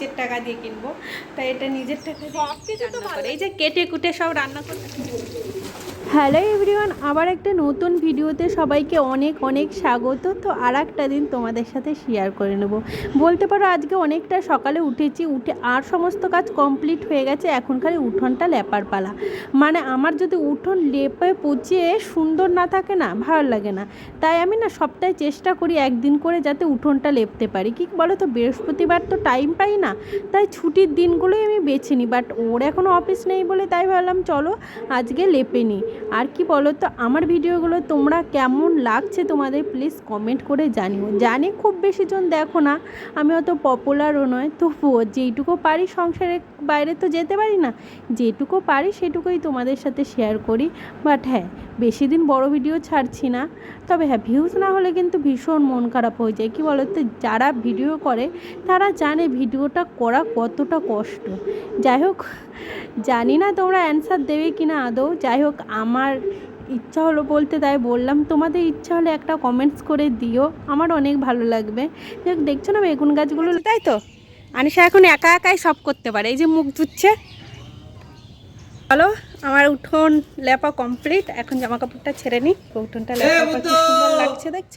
নিজের টাকা দিয়ে কিনবো। তাই এটা নিজের টাকা দিয়ে এই যে কেটে কুটে সব রান্না করে হ্যালো এভরিওয়ান, আবার একটা নতুন ভিডিওতে সবাইকে অনেক অনেক স্বাগত। তো আর একটা দিন তোমাদের সাথে শেয়ার করে নেব। বলতে পারো আজকে অনেকটা সকালে উঠেছি, উঠে আর সমস্ত কাজ কমপ্লিট হয়ে গেছে, এখন খালি উঠোনটা লেপার পালা। মানে আমার যদি উঠোন লেপে পুচিয়ে সুন্দর না থাকে না, ভালো লাগে না। তাই আমি না সপ্তাহে চেষ্টা করি একদিন করে যাতে উঠোনটা লেপতে পারি। কি বলো তো, বৃহস্পতিবার তো টাইম পাই না, তাই ছুটির দিনগুলোই আমি বেছে নিই। বাট ওর এখনও অফিস নেই বলে তাই ভাবলাম, চলো আজকে লেপে নিই। আর কি বলো তো আমার ভিডিওগুলো তোমরা কেমন লাগছে তোমাদের প্লিজ কমেন্ট করে জানিও। জানি খুব বেশি জন দেখো না, আমি অত পপুলারও নয়, তবুও যেইটুকু পারি সংসারের বাইরে তো যেতে পারি না, যেটুকু পারি সেটুকুই তোমাদের সাথে শেয়ার করি। বাট হ্যাঁ বেশি দিন বড় ভিডিও ছাড়ছি না, তবে হ্যাঁ ভিউজ না হলে কিন্তু ভীষণ মন খারাপ হয়ে যায়। কি বলো তো যারা ভিডিও করে, তারা জানে ভিডিওটা করা কতটা কষ্ট। যাই হোক, জানি না তোমরা অ্যান্সার দেবে কি না আদৌ। যাই হোক আমার ইচ্ছা হলো বলতে তাই বললাম তোমাদের ইচ্ছা হলে একটা কমেন্টস করে দিও আমার অনেক ভালো লাগবে। দেখছ না বেগুন গাছগুলো? তাই তো। আনিশা এখন একা একাই সব করতে পারে এই যে মুখ ধুচ্ছে। হলো আমার উঠোন লেপা কমপ্লিট এখন জামা কাপড়টা ছেড়ে নিই উঠোনটা লেপা সুন্দর লাগছে দেখছ?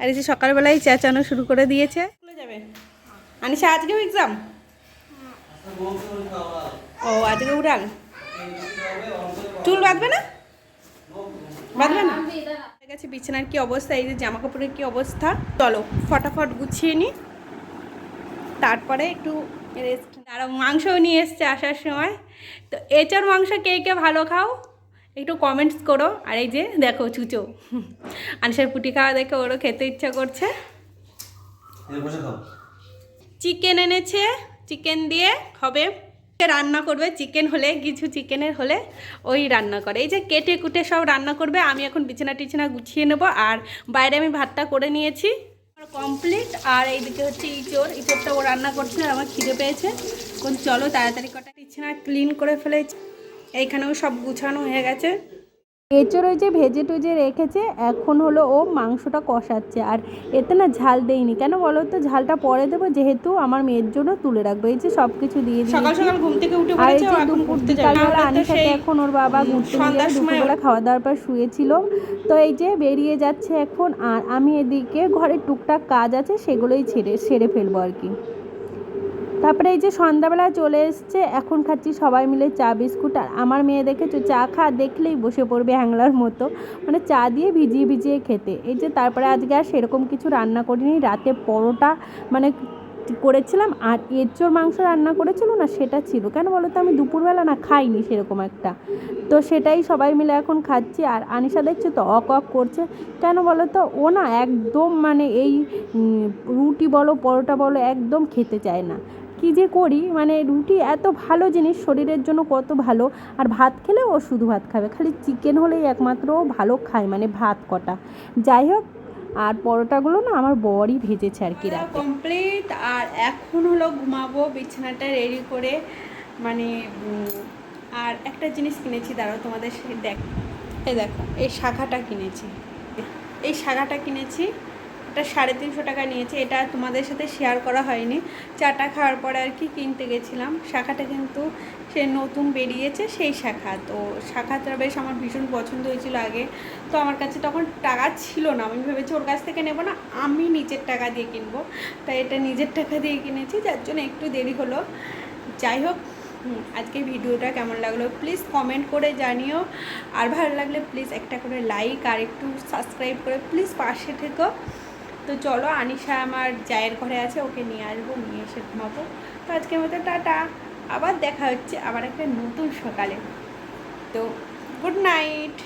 আর এই যে সকালবেলায় চেঁচানো শুরু করে দিয়েছে। যাবে। আনিশা আজকেও এক্সাম ও আজকে উড়াল চুল বাঁধবে না? বাঁধবে না? গেছে বিছানার কি অবস্থা এই যে জামা কাপড়ের কি অবস্থা? চলো ফটাফট গুছিয়ে নি। তারপরে একটু রেস্ট আর মাংসও নিয়ে এসছে আসার সময়। তো এঁচড় মাংস কে কে ভালো খাও? একটু কমেন্টস করো। আর এই যে দেখো চুচো। আনসার পুটি খাওয়া দেখে ওরও খেতে ইচ্ছা করছে। চিকেন এনেছে। চিকেন দিয়ে হবে রান্না করবে? চিকেন হলে, কিছু চিকেনের হলে ওই রান্না করে। এই যে কেটে কুটে সব রান্না করবে, আমি এখন বিছানা টিছানা গুছিয়ে নেব। আর বাইরে আমি ভাতটা করে নিয়েছি। কমপ্লিট আর এইদিকে হচ্ছে ইঁচড়। ইঁচড়টা ও রান্না করছে আমার খিদে পেয়েছে। এখন চলো তাড়াতাড়ি কটা। বিছানা ক্লিন করে ফেলেছি। এইখানেও সব গুছানো হয়ে গেছে। এঁচড় ওই যে ভেজে টুজে রেখেছে এখন হলো ও মাংসটা কষাচ্ছে। আর এতে না ঝাল দেয়নি কেন বলো তো? ঝালটা পরে দেবো যেহেতু আমার মেয়ের জন্য তুলে রাখব। এই যে সব কিছু দিয়ে সকাল সকাল ঘুম থেকে উঠে আর এই যে এখন দুপুর বিকালবেলা আমরা আনিশাকে এখন ওর বাবা ঘুরতে সন্ধ্যার দুপুরবেলা খাওয়া দাওয়ার পর শুয়েছিল। তো এই যে বেরিয়ে যাচ্ছে এখন আর আমি এদিকে ঘরের টুকটাক কাজ আছে সেগুলোই ছেড়ে সেরে ফেলব আর কি। তারপরে এই যে সন্ধ্যাবেলা চলে এসছে, এখন খাচ্ছি সবাই মিলে চা, বিস্কুট। আর আমার মেয়ে দেখেছ, চা খা, দেখলেই বসে পড়বে হ্যাংলার মতো। মানে চা দিয়ে ভিজিয়ে ভিজিয়ে খেতে। এই যে তারপরে আজকে আর সেরকম কিছু রান্না করিনি। রাতে পরোটা মানে করেছিলাম, আর এঁচোর মাংস রান্না করেছিল না, সেটা ছিল। কেন বলো তো, আমি দুপুরবেলা না খাইনি সেরকম একটা। তো সেটাই সবাই মিলে এখন খাচ্ছি। আর আনিশা দেখছে তো, অক অক করছে। কেন বলো তো, ও না একদম মানে এই রুটি বলো, পরোটা বলো, একদম খেতে চায় না। কী যে করি? মানে রুটি এত ভালো জিনিস শরীরের জন্য কত ভালো। আর ভাত খেলে ও শুধু ভাত খাবে খালি চিকেন হলেই একমাত্র ভালো খায় মানে ভাত কটা। যাই হোক আর পরোটাগুলো না আমার বরই ভেজেছে আর কি রাতে। কমপ্লিট আর এখন হলো ঘুমাবো বিছানাটা রেডি করে মানে আর একটা জিনিস কিনেছি দাঁড়াও তোমাদের দেখ এই দেখো এই শাখাটা কিনেছি। এই শাখাটা কিনেছি এটা সাড়ে তিনশো টাকা নিয়েছে, এটা তোমাদের সাথে শেয়ার করা হয়নি। চাটা খাওয়ার পরে আর কি কিনতে গেছিলাম। শাখাটা কিন্তু সে নতুন বেরিয়েছে সেই শাখা। তো শাখাটা বেশ আমার ভীষণ পছন্দ হয়েছিল আগে। তো আমার কাছে তখন টাকা ছিল না। আমি ভেবেছি ওর কাছ থেকে নেব না, আমি নিজের টাকা দিয়ে কিনবো। তাই এটা নিজের টাকা দিয়ে কিনেছি, যার জন্য একটু দেরি হলো। যাই হোক আজকে ভিডিওটা কেমন লাগল প্লিজ কমেন্ট করে জানিও। আর ভালো লাগলে প্লিজ একটা করে লাইক আর একটু সাবস্ক্রাইব করে প্লিজ পাশে থেকো। তো চলো, আনিশা আমার জায়ের ঘরে আছে, ওকে নিয়ে আসব, নিয়ে এসে ঘুমাবো। তো আজকের মতো টাটা। আবার দেখা হচ্ছে আবার একটা নতুন সকালে। তো গুড নাইট।